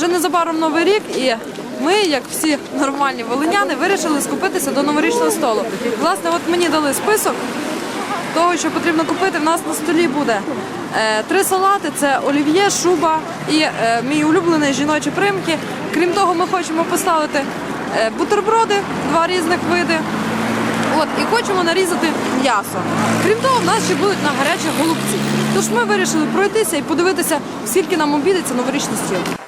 Вже незабаром новий рік, і ми, як всі нормальні волиняни, вирішили скупитися до новорічного столу. Власне, от мені дали список того, що потрібно купити. В нас на столі буде е, три салати: це олів'є, шуба і е, мій улюблений жіночі примки. Крім того, ми хочемо поставити е, бутерброди, два різних види. От, і хочемо нарізати м'ясо. Крім того, в нас ще будуть на гарячі голубці. Тож ми вирішили пройтися і подивитися, скільки нам обійдеться новорічний стіл.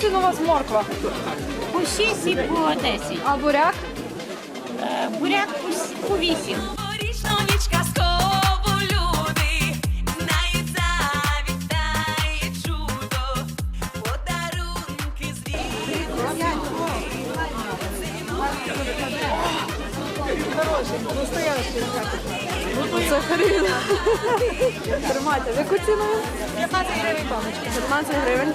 Ціну у вас морква? По 6 і по 10. А буряк? Е, Буряк по с- по 8. Новорічну ніч казкову люди знають, завітає чудо, подарунки звідти. Це хрін. Тримайте. Яку ціну? 15 гривень паночка. 15 гривень.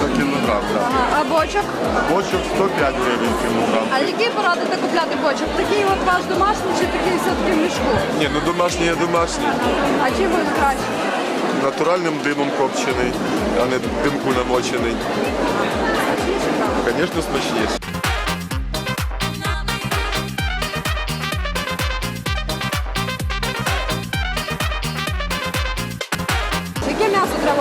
за кілограм. Так. Ага. А бочок? Бочок 105 гривень кілограм. А який порадите купляти бочок? Такий от ваш домашній чи такий все-таки в мішку? Ні, ну домашній є домашній. А чим він краще? Натуральним димом копчений, а не димку намочений. Звісно, смачніше.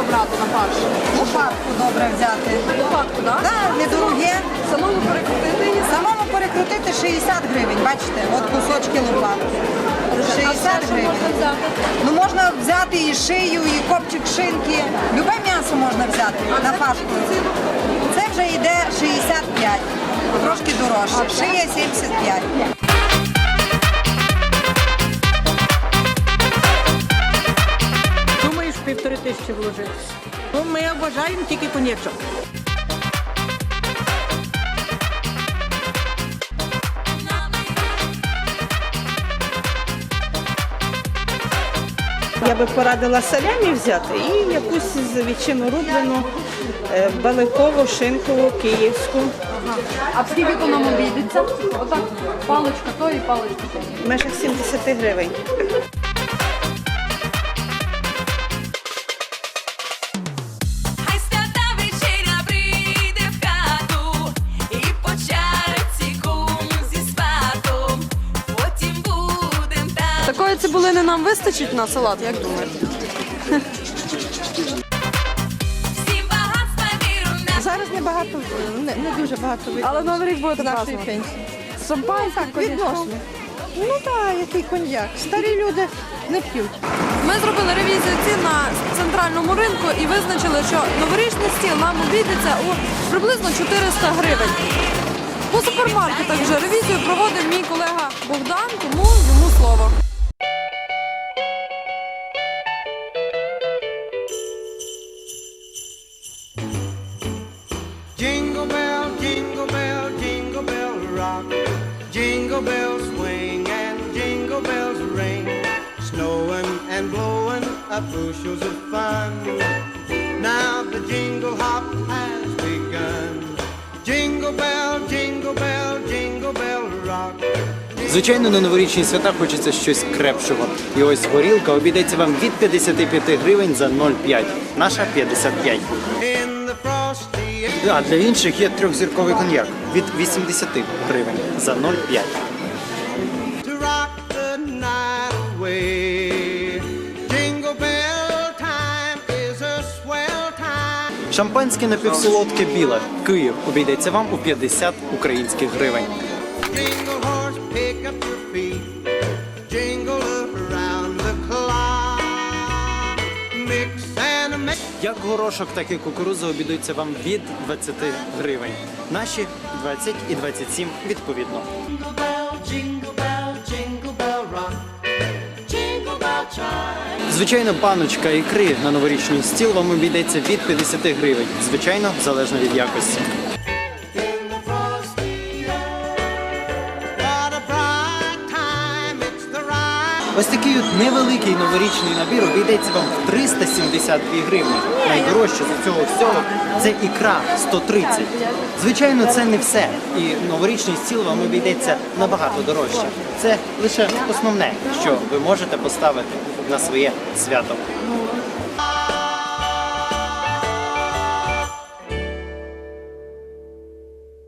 Брати на фарш? Лопатку добре взяти. Лопатку, так? Так, недороге. Самому перекрутити? Самому перекрутити 60 гривень, бачите, от кусочки лопатки. 60 гривень. Ну можна взяти і шию, і копчик шинки. Любе м'ясо можна взяти на фашку. Це вже йде 65, трошки дорожче. Шия 75. Півтори тисячі вложити. Ну, ми вважаємо тільки конячок. Я би порадила салямі взяти і якусь з ветчину рублену, е, баликову, шинкову, київську. А скільки то нам обійдеться? Отак паличка то і паличка то. В межах 70 гривень. Цибулини нам вистачить на салат, як думаєте? Зараз не багато, не, не дуже багато видно Але новий рік буде нашої празднувати. пенсії. Шампанське, Так, відносно. Ну так, який коньяк. Старі люди не п'ють. Ми зробили ревізію цін на центральному ринку і визначили, що новорічний стіл нам обійдеться у приблизно 400 гривень. По супермаркетах вже ревізію проводив мій колега Богдан, тому йому слово. Up bushels of fun. Now the jingle hop has begun. Jingle bell, jingle bell, jingle bell rock. Звичайно, на новорічні свята хочеться щось крепшого. І ось горілка обійдеться вам від 55 гривень за 0,5. Наша 55. In the frosty air. А для інших є трьохзірковий коньяк від 80 гривень за 0,5. Шампанське напівсолодке біле. Київ обійдеться вам у 50 українських гривень. Як горошок, так і кукуруза обійдуться вам від 20 гривень. Наші 20 і 27 відповідно. Звичайно, баночка ікри на новорічний стіл вам обійдеться від 50 гривень. Звичайно, залежно від якості. Ось такий от невеликий новорічний набір обійдеться вам в 372 гривні. Найдорожче з цього всього це ікра 130. Звичайно, це не все. І новорічний стіл вам обійдеться набагато дорожче. Це лише основне, що ви можете поставити на своє свято.